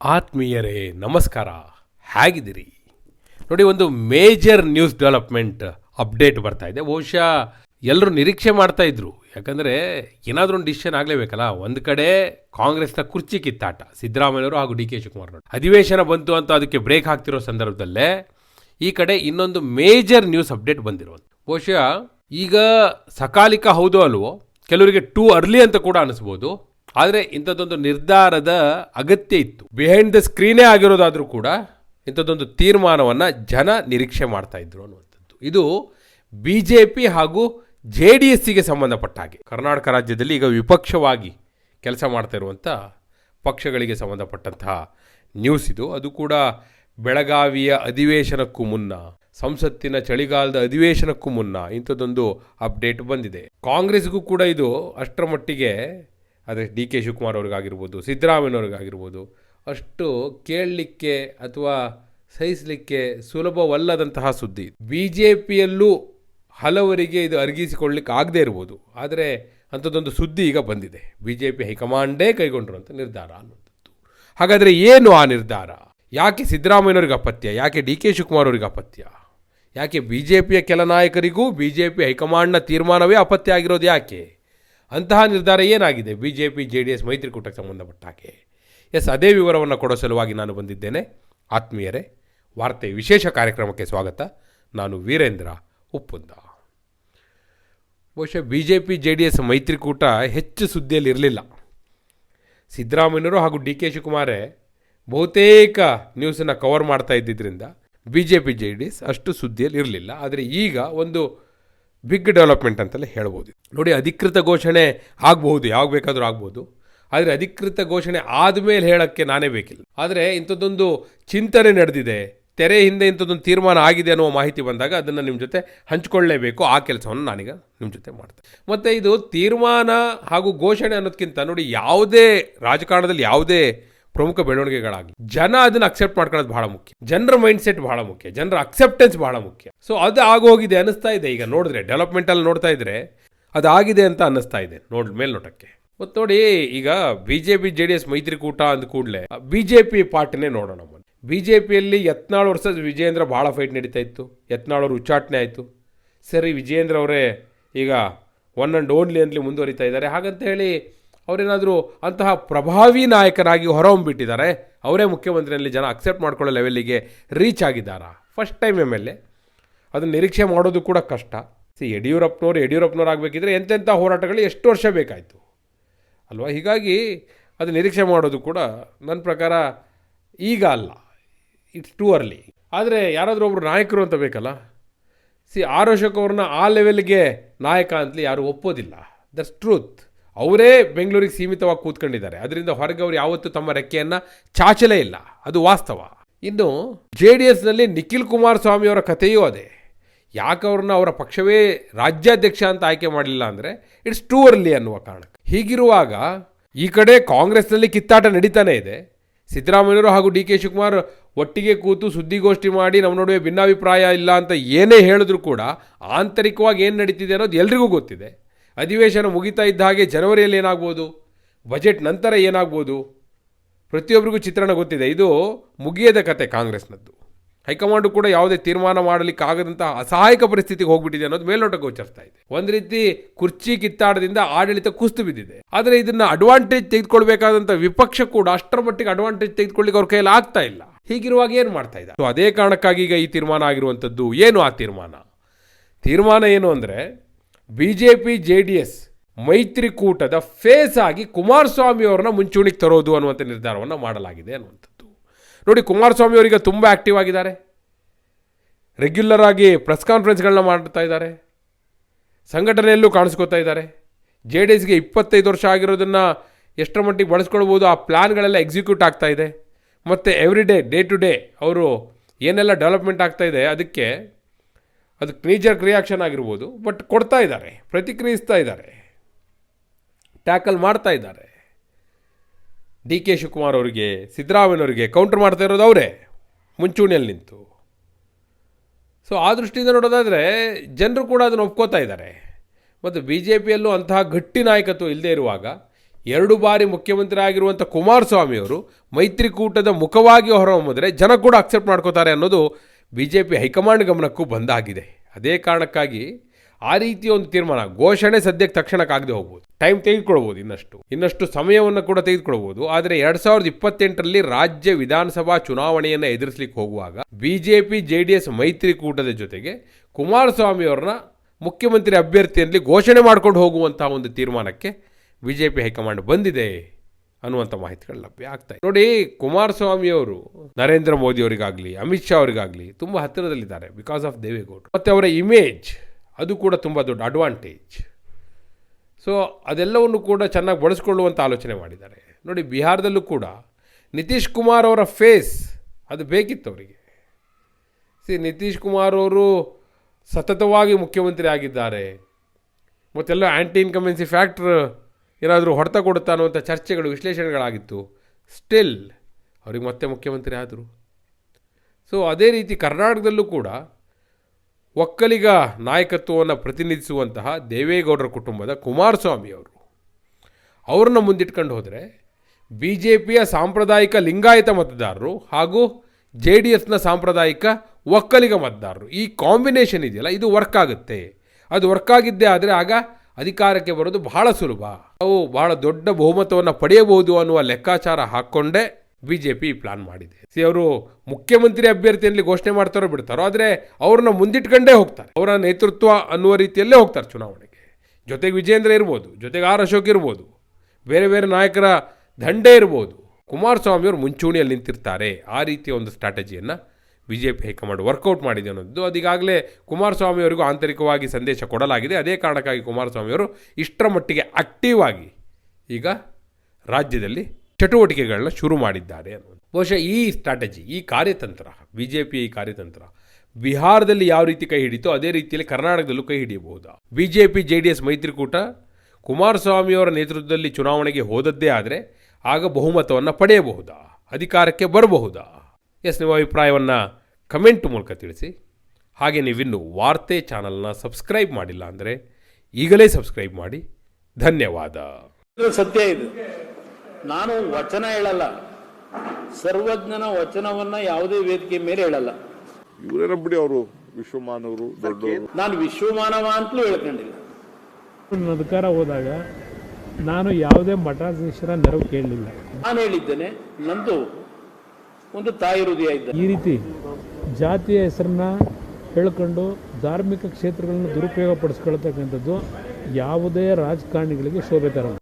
ಆತ್ಮೀಯರೇ, ನಮಸ್ಕಾರ. ಹೇಗಿದ್ದೀರಿ? ನೋಡಿ, ಒಂದು ಮೇಜರ್ ನ್ಯೂಸ್ ಡೆವಲಪ್ಮೆಂಟ್ ಅಪ್ಡೇಟ್ ಬರ್ತಾ ಇದೆ. ಬಹುಶಃ ಎಲ್ಲರೂ ನಿರೀಕ್ಷೆ ಮಾಡ್ತಾ ಇದ್ರು. ಯಾಕಂದರೆ ಏನಾದರೂ ಒಂದು ಡಿಸಿಷನ್ ಆಗಲೇಬೇಕಲ್ಲ? ಒಂದು ಕಡೆ ಕಾಂಗ್ರೆಸ್ನ ಕುರ್ಚಿ ಕಿತ್ತಾಟ ಸಿದ್ದರಾಮಯ್ಯವರು ಹಾಗೂ ಡಿ ಕೆ ಶಿವಕುಮಾರ್ ಅಧಿವೇಶನ ಬಂತು ಅಂತ ಅದಕ್ಕೆ ಬ್ರೇಕ್ ಹಾಕ್ತಿರೋ ಸಂದರ್ಭದಲ್ಲೇ ಈ ಕಡೆ ಇನ್ನೊಂದು ಮೇಜರ್ ನ್ಯೂಸ್ ಅಪ್ಡೇಟ್ ಬಂದಿರೋದು ಬಹುಶಃ ಈಗ ಸಕಾಲಿಕ ಹೌದೋ ಅಲ್ವೋ? ಕೆಲವರಿಗೆ ಟೂ ಅರ್ಲಿ ಅಂತ ಕೂಡ ಅನಿಸ್ಬೋದು. ಆದರೆ ಇಂಥದ್ದೊಂದು ನಿರ್ಧಾರದ ಅಗತ್ಯ ಇತ್ತು. ಬಿಹೈಂಡ್ ದ ಸ್ಕ್ರೀನೇ ಆಗಿರೋದಾದರೂ ಕೂಡ ಇಂಥದ್ದೊಂದು ತೀರ್ಮಾನವನ್ನು ಜನ ನಿರೀಕ್ಷೆ ಮಾಡ್ತಾ ಇದ್ರು ಅನ್ನುವಂಥದ್ದು. ಇದು ಬಿ ಜೆ ಪಿ ಹಾಗೂ ಜೆ ಡಿ ಎಸ್ಸಿಗೆ ಸಂಬಂಧಪಟ್ಟ ಹಾಗೆ. ಕರ್ನಾಟಕ ರಾಜ್ಯದಲ್ಲಿ ಈಗ ವಿಪಕ್ಷವಾಗಿ ಕೆಲಸ ಮಾಡ್ತಾ ಇರುವಂಥ ಪಕ್ಷಗಳಿಗೆ ಸಂಬಂಧಪಟ್ಟಂತಹ ನ್ಯೂಸ್ ಇದು. ಅದು ಕೂಡ ಬೆಳಗಾವಿಯ ಅಧಿವೇಶನಕ್ಕೂ ಮುನ್ನ, ಸಂಸತ್ತಿನ ಚಳಿಗಾಲದ ಅಧಿವೇಶನಕ್ಕೂ ಮುನ್ನ ಇಂಥದ್ದೊಂದು ಅಪ್ಡೇಟ್ ಬಂದಿದೆ. ಕಾಂಗ್ರೆಸ್ಗೂ ಕೂಡ ಇದು ಅಷ್ಟರ ಮಟ್ಟಿಗೆ ಅದೇ ಡಿ ಕೆ ಶಿವಕುಮಾರ್ ಅವ್ರಿಗಾಗಿರ್ಬೋದು ಸಿದ್ದರಾಮಯ್ಯವ್ರಿಗಾಗಿರ್ಬೋದು ಅಷ್ಟು ಕೇಳಲಿಕ್ಕೆ ಅಥವಾ ಸಹಿಸಲಿಕ್ಕೆ ಸುಲಭವಲ್ಲದಂತಹ ಸುದ್ದಿ. ಬಿ ಜೆ ಪಿಯಲ್ಲೂ ಹಲವರಿಗೆ ಇದು ಅರ್ಗಿಸಿಕೊಳ್ಳಿಕ್ಕೆ ಆಗದೇ ಇರ್ಬೋದು. ಆದರೆ ಅಂಥದ್ದೊಂದು ಸುದ್ದಿ ಈಗ ಬಂದಿದೆ. ಬಿ ಜೆ ಪಿ ಹೈಕಮಾಂಡೇ ಕೈಗೊಂಡಿರುವಂಥ ನಿರ್ಧಾರ ಅನ್ನುವಂಥದ್ದು. ಹಾಗಾದರೆ ಏನು ಆ ನಿರ್ಧಾರ? ಯಾಕೆ ಸಿದ್ದರಾಮಯ್ಯವ್ರಿಗೆ ಅಪತ್ಯ? ಯಾಕೆ ಡಿ ಕೆ ಶಿವಕುಮಾರ್ ಅವ್ರಿಗೆ ಅಪತ್ಯ? ಯಾಕೆ ಬಿ ಜೆ ಪಿಯ ಕೆಲ ನಾಯಕರಿಗೂ ಬಿ ಜೆ ಪಿ ಹೈಕಮಾಂಡ್ನ ತೀರ್ಮಾನವೇ ಅಪತ್ಯ ಆಗಿರೋದು ಯಾಕೆ? ಅಂತಹ ನಿರ್ಧಾರ ಏನಾಗಿದೆ? B J P J D S ಮೈತ್ರಿಕೂಟಕ್ಕೆ ಸಂಬಂಧಪಟ್ಟ ಹಾಗೆ. ಎಸ್, ಅದೇ ವಿವರವನ್ನು ಕೊಡೋ ಸಲುವಾಗಿ ನಾನು ಬಂದಿದ್ದೇನೆ. ಆತ್ಮೀಯರೇ, ವಾರ್ತೆ ವಿಶೇಷ ಕಾರ್ಯಕ್ರಮಕ್ಕೆ ಸ್ವಾಗತ. ನಾನು ವೀರೇಂದ್ರ ಉಪ್ಪುಂದ. ಬಹುಶಃ B J P J D S ಮೈತ್ರಿಕೂಟ ಹೆಚ್ಚು ಸುದ್ದಿಯಲ್ಲಿ ಇರಲಿಲ್ಲ. ಸಿದ್ದರಾಮಯ್ಯರು ಹಾಗೂ ಡಿ ಕೆ ಶಿವಕುಮಾರೇ ಬಹುತೇಕ ನ್ಯೂಸನ್ನು ಕವರ್ ಮಾಡ್ತಾ ಇದ್ದಿದ್ದರಿಂದ B J P J D S ಅಷ್ಟು ಸುದ್ದಿಯಲ್ಲಿ ಇರಲಿಲ್ಲ. ಆದರೆ ಈಗ ಒಂದು ಬಿಗ್ ಡೆವಲಪ್ಮೆಂಟ್ ಅಂತಲೇ ಹೇಳ್ಬೋದು. ನೋಡಿ, ಅಧಿಕೃತ ಘೋಷಣೆ ಆಗಬಹುದು, ಯಾವಾಗ ಬೇಕಾದರೂ ಆಗ್ಬೋದು. ಆದರೆ ಅಧಿಕೃತ ಘೋಷಣೆ ಆದಮೇಲೆ ಹೇಳೋಕ್ಕೆ ನಾನೇ ಬೇಕಿಲ್ಲ. ಆದರೆ ಇಂಥದ್ದೊಂದು ಚಿಂತನೆ ನಡೆದಿದೆ, ತೆರೆ ಹಿಂದೆ ಇಂಥದ್ದೊಂದು ತೀರ್ಮಾನ ಆಗಿದೆ ಅನ್ನುವ ಮಾಹಿತಿ ಬಂದಾಗ ಅದನ್ನು ನಿಮ್ಮ ಜೊತೆ ಹಂಚ್ಕೊಳ್ಳೇಬೇಕು. ಆ ಕೆಲಸವನ್ನು ನಾನೀಗ ನಿಮ್ಮ ಜೊತೆ ಮಾಡ್ತೇನೆ. ಮತ್ತು ಇದು ತೀರ್ಮಾನ ಹಾಗೂ ಘೋಷಣೆ ಅನ್ನೋದಕ್ಕಿಂತ ನೋಡಿ, ಯಾವುದೇ ರಾಜಕಾರಣದಲ್ಲಿ ಯಾವುದೇ ಪ್ರಮುಖ ಬೆಳವಣಿಗೆಗಳಾಗಿ. ಜನ ಅದನ್ನ ಅಕ್ಸೆಪ್ಟ್ ಮಾಡ್ಕೊಳ್ಳೋದು ಬಹಳ ಮುಖ್ಯ. ಜನರ ಮೈಂಡ್ ಸೆಟ್ ಬಹಳ ಮುಖ್ಯ. ಜನರ ಅಕ್ಸೆಪ್ಟೆನ್ಸ್ ಬಹಳ ಮುಖ್ಯ. ಸೊ ಅದು ಆಗೋಗಿದೆ ಅನಿಸ್ತಾ ಇದೆ. ಈಗ ನೋಡಿದ್ರೆ ಡೆವಲಪ್ಮೆಂಟಲ್ಲಿ ನೋಡ್ತಾ ಇದ್ರೆ ಅದಾಗಿದೆ ಅಂತ ಅನ್ನಿಸ್ತಾ ಇದೆ ನೋಡ್, ಮೇಲ್ನೋಟಕ್ಕೆ. ಮತ್ತು ನೋಡಿ, ಈಗ B J P J D S ಮೈತ್ರಿಕೂಟ ಅಂದ ಕೂಡಲೇ ಬಿ ಜೆ ಪಿ ಪಾರ್ಟಿನೇ ನೋಡೋಣ ಬಿ ಜೆ ಪಿಯಲ್ಲಿ ಯತ್ನಾಳ್ ವರ್ಷದ ವಿಜಯೇಂದ್ರ ಭಾಳ ಫೈಟ್ ನಡೀತಾ ಇತ್ತು. ಯತ್ನಾಳ್ ಅವರು ಉಚ್ಚಾಟನೆ ಆಯಿತು. ಸರಿ, ವಿಜಯೇಂದ್ರ ಅವರೇ ಈಗ ಒನ್ ಆ್ಯಂಡ್ ಓನ್ಲಿ ಅಂತಲಿ ಮುಂದುವರಿತಾ ಇದ್ದಾರೆ. ಹಾಗಂತ ಹೇಳಿ ಅವರೇನಾದರೂ ಅಂತಹ ಪ್ರಭಾವಿ ನಾಯಕರಾಗಿ ಹೊರಹೊಮ್ಮಿಬಿಟ್ಟಿದ್ದಾರೆ, ಅವರೇ ಮುಖ್ಯಮಂತ್ರಿಯಲ್ಲಿ ಜನ ಅಕ್ಸೆಪ್ಟ್ ಮಾಡ್ಕೊಳ್ಳೋ ಲೆವೆಲ್ಲಿಗೆ reach ಆಗಿದ್ದಾರಾ? First time M L A ಅದನ್ನು ನಿರೀಕ್ಷೆ ಮಾಡೋದು ಕೂಡ ಕಷ್ಟ. ಸಿ ಯಡಿಯೂರಪ್ಪನವ್ರು ಯಡಿಯೂರಪ್ಪನವ್ರು ಆಗಬೇಕಿದ್ರೆ ಎಂತೆಂಥ ಹೋರಾಟಗಳು ಎಷ್ಟು ವರ್ಷ ಬೇಕಾಯಿತು? ಅಲ್ವಾ? ಹೀಗಾಗಿ ಅದು ನಿರೀಕ್ಷೆ ಮಾಡೋದು ಕೂಡ ನನ್ನ ಪ್ರಕಾರ ಈಗ ಅಲ್ಲ. ಇಟ್ಸ್ ಟೂ ಅರ್ಲಿ ಆದರೆ ಯಾರಾದರೂ ಒಬ್ಬರು ನಾಯಕರು ಅಂತ ಬೇಕಲ್ಲ? ಸಿ ಆರೋಷಕ್ ಅವ್ರನ್ನ ಆ ಲೆವೆಲ್ಗೆ ನಾಯಕ ಅಂತಲೇ ಯಾರೂ ಒಪ್ಪೋದಿಲ್ಲ. ದಟ್ಸ್ ಟ್ರೂತ್ ಅವರೇ ಬೆಂಗಳೂರಿಗೆ ಸೀಮಿತವಾಗಿ ಕೂತ್ಕೊಂಡಿದ್ದಾರೆ. ಅದರಿಂದ ಹೊರಗೆ ಅವರು ಯಾವತ್ತೂ ತಮ್ಮ ರೆಕ್ಕೆಯನ್ನು ಚಾಚಲೇ ಇಲ್ಲ. ಅದು ವಾಸ್ತವ. ಇನ್ನು ಜೆ ಡಿ ಎಸ್ನಲ್ಲಿ ನಿಖಿಲ್ ಕುಮಾರಸ್ವಾಮಿ ಅವರ ಕಥೆಯೂ ಅದೇ. ಯಾಕೆ ಅವ್ರನ್ನ ಅವರ ಪಕ್ಷವೇ ರಾಜ್ಯಾಧ್ಯಕ್ಷ ಅಂತ ಆಯ್ಕೆ ಮಾಡಲಿಲ್ಲ ಅಂದರೆ ಇಟ್ಸ್ ಟೂ ಅರ್ಲಿ ಅನ್ನುವ ಕಾರಣಕ್ಕೆ. ಹೀಗಿರುವಾಗ ಈ ಕಡೆ ಕಾಂಗ್ರೆಸ್ನಲ್ಲಿ ಕಿತ್ತಾಟ ನಡೀತಾನೆ ಇದೆ. ಸಿದ್ದರಾಮಯ್ಯವರು ಹಾಗೂ ಡಿ ಕೆ ಶಿವಕುಮಾರ್ ಒಟ್ಟಿಗೆ ಕೂತು ಸುದ್ದಿಗೋಷ್ಠಿ ಮಾಡಿ ನಮ್ಮ ನಡುವೆ ಭಿನ್ನಾಭಿಪ್ರಾಯ ಇಲ್ಲ ಅಂತ ಏನೇ ಹೇಳಿದ್ರು ಕೂಡ ಆಂತರಿಕವಾಗಿ ಏನು ನಡೀತಿದೆ ಅನ್ನೋದು ಎಲ್ರಿಗೂ ಗೊತ್ತಿದೆ. ಅಧಿವೇಶನ ಮುಗಿತಾ ಇದ್ದ ಹಾಗೆ ಜನವರಿಯಲ್ಲಿ ಏನಾಗ್ಬೋದು? ಬಜೆಟ್ ನಂತರ ಏನಾಗ್ಬೋದು? ಪ್ರತಿಯೊಬ್ಬರಿಗೂ ಚಿತ್ರಣ ಗೊತ್ತಿದೆ. ಇದು ಮುಗಿಯದ ಕತೆ ಕಾಂಗ್ರೆಸ್ನದ್ದು. ಹೈಕಮಾಂಡು ಕೂಡ ಯಾವುದೇ ತೀರ್ಮಾನ ಮಾಡಲಿಕ್ಕೆ ಆಗದಂತಹ ಅಸಹಾಯಕ ಪರಿಸ್ಥಿತಿಗೆ ಹೋಗ್ಬಿಟ್ಟಿದೆ ಅನ್ನೋದು ಮೇಲ್ನೋಟ ಗೋಚರಿಸ್ತಾ ಇದೆ ಒಂದು ರೀತಿ ಕುರ್ಚಿ ಕಿತ್ತಾಟದಿಂದ ಆಡಳಿತ ಕುಸ್ತು ಬಿದ್ದಿದೆ. ಆದರೆ ಇದನ್ನ ಅಡ್ವಾಂಟೇಜ್ ತೆಗೆದುಕೊಳ್ಬೇಕಾದಂಥ ವಿಪಕ್ಷ ಕೂಡ ಅಷ್ಟರ ಮಟ್ಟಿಗೆ ಅಡ್ವಾಂಟೇಜ್ ತೆಗೆದುಕೊಳ್ಳಿಕ್ಕೆ ಅವ್ರ ಕೈಯಲ್ಲಿ ಆಗ್ತಾ ಇಲ್ಲ. ಹೀಗಿರುವಾಗ ಏನು ಮಾಡ್ತಾ ಇದ್ದಾರೆ? ಸೊ ಅದೇ ಕಾರಣಕ್ಕಾಗಿ ಈಗ ಈ ತೀರ್ಮಾನ ಆಗಿರುವಂಥದ್ದು. ಏನು ಆ ತೀರ್ಮಾನ? ತೀರ್ಮಾನ ಏನು ಅಂದರೆ ಬಿ ಜೆ ಡಿ ಎಸ್ ಮೈತ್ರಿಕೂಟದ ಫೇಸ್ ಆಗಿ ಕುಮಾರಸ್ವಾಮಿ ಅವರನ್ನ ಮುಂಚೂಣಿಗೆ ತರೋದು ಅನ್ನುವಂಥ ನಿರ್ಧಾರವನ್ನು ಮಾಡಲಾಗಿದೆ ಅನ್ನುವಂಥದ್ದು. ನೋಡಿ, ಕುಮಾರಸ್ವಾಮಿ ಅವರಿಗೆ ತುಂಬ ಆ್ಯಕ್ಟಿವ್ ಆಗಿದ್ದಾರೆ. ರೆಗ್ಯುಲರ್ ಆಗಿ ಪ್ರೆಸ್ ಕಾನ್ಫರೆನ್ಸ್ಗಳನ್ನ ಮಾಡ್ತಾ ಇದ್ದಾರೆ. ಸಂಘಟನೆಯಲ್ಲೂ ಕಾಣಿಸ್ಕೊತಾ ಇದ್ದಾರೆ. ಜೆ ಡಿ ಎಸ್ಗೆ ಇಪ್ಪತ್ತೈದು ವರ್ಷ ಆಗಿರೋದನ್ನು ಎಷ್ಟರ ಮಟ್ಟಿಗೆ ಬಳಸ್ಕೊಳ್ಬೋದು, ಆ ಪ್ಲ್ಯಾನ್ಗಳೆಲ್ಲ ಎಕ್ಸಿಕ್ಯೂಟ್ ಆಗ್ತಾ ಇದೆ. ಮತ್ತು every day day to day ಅವರು ಏನೆಲ್ಲ ಡೆವಲಪ್ಮೆಂಟ್ ಆಗ್ತಾ ಇದೆ ಅದಕ್ಕೆ ಅದು ನೀಜರ್ ರಿಯಾಕ್ಷನ್ ಆಗಿರ್ಬೋದು ಬಟ್ ಕೊಡ್ತಾ ಇದ್ದಾರೆ, ಪ್ರತಿಕ್ರಿಯಿಸ್ತಾ ಇದ್ದಾರೆ ಟ್ಯಾಕಲ್ ಮಾಡ್ತಾ ಇದ್ದಾರೆ. ಡಿ ಕೆ ಶಿವಕುಮಾರ್ ಅವರಿಗೆ ಸಿದ್ದರಾಮಯ್ಯನವರಿಗೆ ಕೌಂಟರ್ ಮಾಡ್ತಾ ಇರೋದು ಅವರೇ, ಮುಂಚೂಣಿಯಲ್ಲಿ ನಿಂತು. ಸೊ ಆ ದೃಷ್ಟಿಯಿಂದ ನೋಡೋದಾದರೆ, ಜನರು ಕೂಡ ಅದನ್ನು ಒಪ್ಕೋತಾ ಇದ್ದಾರೆ. ಮತ್ತು ಬಿ ಜೆ ಪಿಯಲ್ಲೂ ಅಂತಹ ಗಟ್ಟಿ ನಾಯಕತ್ವ ಇಲ್ಲದೆ ಇರುವಾಗ, ಎರಡು ಬಾರಿ ಮುಖ್ಯಮಂತ್ರಿ ಆಗಿರುವಂಥ ಕುಮಾರಸ್ವಾಮಿಯವರು ಮೈತ್ರಿಕೂಟದ ಮುಖವಾಗಿ ಹೊರಹೊಮ್ಮಿದ್ರೆ ಜನ ಕೂಡ ಅಕ್ಸೆಪ್ಟ್ ಮಾಡ್ಕೋತಾರೆ ಅನ್ನೋದು ಬಿ ಜೆ ಪಿ ಹೈಕಮಾಂಡ್ ಗಮನಕ್ಕೂ ಬಂದಾಗಿದೆ. ಅದೇ ಕಾರಣಕ್ಕಾಗಿ ಆ ರೀತಿಯ ಒಂದು ತೀರ್ಮಾನ ಘೋಷಣೆ ಸದ್ಯಕ್ಕೆ ತಕ್ಷಣಕ್ಕಾಗದೆ ಹೋಗ್ಬೋದು. ಟೈಮ್ ತೆಗೆದುಕೊಳ್ಬೋದು ಇನ್ನಷ್ಟು. ಇನ್ನಷ್ಟು ಸಮಯವನ್ನು ಕೂಡ ತೆಗೆದುಕೊಳ್ಬೋದು ಆದರೆ ಎರಡು ಸಾವಿರದ ಇಪ್ಪತ್ತೆಂಟರಲ್ಲಿ ರಾಜ್ಯ ವಿಧಾನಸಭಾ ಚುನಾವಣೆಯನ್ನು ಎದುರಿಸಲಿಕ್ಕೆ ಹೋಗುವಾಗ B J P J D S ಮೈತ್ರಿಕೂಟದ ಜೊತೆಗೆ ಕುಮಾರಸ್ವಾಮಿ ಅವ್ರನ್ನ ಮುಖ್ಯಮಂತ್ರಿ ಅಭ್ಯರ್ಥಿಯಲ್ಲಿ ಘೋಷಣೆ ಮಾಡ್ಕೊಂಡು ಹೋಗುವಂತಹ ಒಂದು ತೀರ್ಮಾನಕ್ಕೆ ಬಿ ಜೆ ಪಿ ಹೈಕಮಾಂಡ್ ಬಂದಿದೆ. ಅನ್ನುವಂಥ ಮಾಹಿತಿಗಳು ಲಭ್ಯ ಆಗ್ತಾ ಇದೆ. ನೋಡಿ ಕುಮಾರಸ್ವಾಮಿಯವರು ನರೇಂದ್ರ ಮೋದಿ ಅವರಿಗಾಗಲಿ, ಅಮಿತ್ ಶಾ ಅವರಿಗಾಗಲಿ ತುಂಬ ಹತ್ತಿರದಲ್ಲಿದ್ದಾರೆ ಬಿಕಾಸ್ ಆಫ್ ದೇವೇಗೌಡರು ಮತ್ತು ಅವರ ಇಮೇಜ್ ಅದು ಕೂಡ ತುಂಬ ದೊಡ್ಡ ಅಡ್ವಾಂಟೇಜ್ ಸೊ ಅದೆಲ್ಲವನ್ನು ಕೂಡ ಚೆನ್ನಾಗಿ ಬಳಸ್ಕೊಳ್ಳುವಂಥ ಆಲೋಚನೆ ಮಾಡಿದ್ದಾರೆ. ನೋಡಿ, ಬಿಹಾರದಲ್ಲೂ ಕೂಡ ನಿತೀಶ್ ಕುಮಾರ್ ಅವರ ಫೇಸ್ ಅದು ಬೇಕಿತ್ತು ಅವರಿಗೆ. ಸಿ ನಿತೀಶ್ ಕುಮಾರ್ ಅವರು ಸತತವಾಗಿ ಮುಖ್ಯಮಂತ್ರಿ ಆಗಿದ್ದಾರೆ. ಮತ್ತೆಲ್ಲ ಆ್ಯಂಟಿ ಇನ್ಕಮೆನ್ಸಿ ಫ್ಯಾಕ್ಟ್ರ್ ಏನಾದರೂ ಹೊಡೆತ ಕೊಡುತ್ತಾ ಅನ್ನುವಂಥ ಚರ್ಚೆಗಳು, ವಿಶ್ಲೇಷಣೆಗಳಾಗಿತ್ತು. ಸ್ಟಿಲ್ ಅವ್ರಿಗೆ ಮತ್ತೆ ಮುಖ್ಯಮಂತ್ರಿ ಆದರು. ಸೊ ಅದೇ ರೀತಿ ಕರ್ನಾಟಕದಲ್ಲೂ ಕೂಡ ಒಕ್ಕಲಿಗ ನಾಯಕತ್ವವನ್ನು ಪ್ರತಿನಿಧಿಸುವಂತಹ ದೇವೇಗೌಡರ ಕುಟುಂಬದ ಕುಮಾರಸ್ವಾಮಿಯವರು ಅವ್ರನ್ನ ಮುಂದಿಟ್ಕೊಂಡು ಹೋದರೆ ಬಿ ಜೆ ಪಿಯ ಸಾಂಪ್ರದಾಯಿಕ ಲಿಂಗಾಯತ ಮತದಾರರು ಹಾಗೂ ಜೆ ಡಿ ಎಸ್ನ ಸಾಂಪ್ರದಾಯಿಕ ಒಕ್ಕಲಿಗ ಮತದಾರರು. ಈ ಕಾಂಬಿನೇಷನ್ ಇದೆಯಲ್ಲ, ಇದು ವರ್ಕ್ ಆಗುತ್ತೆ. ಅದು ವರ್ಕ್ ಆಗಿದ್ದೇ ಆದರೆ ಆಗ ಅಧಿಕಾರಕ್ಕೆ ಬರೋದು ಬಹಳ ಸುಲಭ. ಅವು ಬಹಳ ದೊಡ್ಡ ಬಹುಮತವನ್ನು ಪಡೆಯಬಹುದು ಅನ್ನುವ ಲೆಕ್ಕಾಚಾರ ಹಾಕ್ಕೊಂಡೇ ಬಿ ಜೆ ಪಿ ಪ್ಲಾನ್ ಮಾಡಿದೆ. ಸಿ ಅವರು ಮುಖ್ಯಮಂತ್ರಿ ಅಭ್ಯರ್ಥಿಯಲ್ಲಿ ಘೋಷಣೆ ಮಾಡ್ತಾರೋ ಬಿಡ್ತಾರೋ, ಆದರೆ ಅವ್ರನ್ನ ಮುಂದಿಟ್ಕೊಂಡೇ ಹೋಗ್ತಾರೆ. ಅವರ ನೇತೃತ್ವ ಅನ್ನುವ ರೀತಿಯಲ್ಲೇ ಹೋಗ್ತಾರೆ ಚುನಾವಣೆಗೆ. ಜೊತೆಗೆ ವಿಜೇಂದ್ರ ಇರ್ಬೋದು, ಜೊತೆಗೆ ಆರ್ ಅಶೋಕ್ ಇರ್ಬೋದು, ಬೇರೆ ಬೇರೆ ನಾಯಕರ ದಂಡೆ ಇರ್ಬೋದು. ಕುಮಾರಸ್ವಾಮಿಯವರು ಮುಂಚೂಣಿಯಲ್ಲಿ ನಿಂತಿರ್ತಾರೆ. ಆ ರೀತಿಯ ಒಂದು ಸ್ಟ್ರಾಟಜಿಯನ್ನು B J P high command work out ಮಾಡಿದೆ ಅನ್ನೋದು. ಅದೀಗಾಗಲೇ ಕುಮಾರಸ್ವಾಮಿ ಅವರಿಗೂ ಆಂತರಿಕವಾಗಿ ಸಂದೇಶ ಕೊಡಲಾಗಿದೆ. ಅದೇ ಕಾರಣಕ್ಕಾಗಿ ಕುಮಾರಸ್ವಾಮಿಯವರು ಇಷ್ಟರ ಮಟ್ಟಿಗೆ ಆಕ್ಟಿವ್ ಆಗಿ ಈಗ ರಾಜ್ಯದಲ್ಲಿ ಚಟುವಟಿಕೆಗಳನ್ನ ಶುರು ಮಾಡಿದ್ದಾರೆ ಅನ್ನೋದು. ಬಹುಶಃ ಈ ಸ್ಟ್ರಾಟಜಿ ಈ ಕಾರ್ಯತಂತ್ರ ಬಿ ಜೆ ಪಿ ಈ ಕಾರ್ಯತಂತ್ರ ಬಿಹಾರದಲ್ಲಿ ಯಾವ ರೀತಿ ಕೈ ಹಿಡಿತೋ ಅದೇ ರೀತಿಯಲ್ಲಿ ಕರ್ನಾಟಕದಲ್ಲೂ ಕೈ ಹಿಡಿಯಬಹುದಾ? B J P J D S ಮೈತ್ರಿಕೂಟ ಕುಮಾರಸ್ವಾಮಿಯವರ ನೇತೃತ್ವದಲ್ಲಿ ಚುನಾವಣೆಗೆ ಹೋದದ್ದೇ ಆದರೆ ಆಗ ಬಹುಮತವನ್ನು ಪಡೆಯಬಹುದಾ? ಅಧಿಕಾರಕ್ಕೆ ಬರಬಹುದಾ? ಎಸ್ ನಿಮ್ಮ ಅಭಿಪ್ರಾಯವನ್ನು ಕಮೆಂಟ್ ಮೂಲಕ ತಿಳಿಸಿ. ಹಾಗೆ ನೀವಿನ್ನು ವಾರ್ತೆ ಚಾನಲ್ನ ಸಬ್ಸ್ಕ್ರೈಬ್ ಮಾಡಿಲ್ಲ ಅಂದರೆ ಈಗಲೇ ಸಬ್ಸ್ಕ್ರೈಬ್ ಮಾಡಿ. ಧನ್ಯವಾದ. ಇದು ಸತ್ಯ ಇದು. ನಾನು ವಚನ ಹೇಳಲ್ಲ. ಸರ್ವಜ್ಞನ ವಚನವನ್ನ ಯಾವುದೇ ವೇದಿಕೆ ಮೇಲೆ ಹೇಳಲ್ಲ. ಇವರೇನ ಬಿಡಿ ಅವರು ವಿಶ್ವಮಾನವರು ದೊಡ್ಡವರು. ನಾನು ವಿಶ್ವಮಾನವ ಅಂತಲೂ ಹೇಳ್ಕೊಂಡಿಲ್ಲ. ಅಧಿಕಾರ ಹೋದಾಗ ನಾನು ಯಾವುದೇ ಮಠಾಧೀಶರ ನೆರವು ಕೇಳಲಿಲ್ಲ. ನಾನು ಹೇಳಿದ್ದೇನೆ ನಂದು ಒಂದು ತಾಯಿ ಹೃದಯ ಇದ್ದ. ಈ ರೀತಿ ಜಾತಿಯ ಹೆಸರನ್ನ ಹೇಳ್ಕೊಂಡು ಧಾರ್ಮಿಕ ಕ್ಷೇತ್ರಗಳನ್ನು ದುರುಪಯೋಗ ಪಡಿಸ್ಕೊಳ್ತಕ್ಕಂಥದ್ದು ಯಾವುದೇ ರಾಜಕಾರಣಿಗಳಿಗೆ ಶೋಭೆ ತರಲ್ಲ.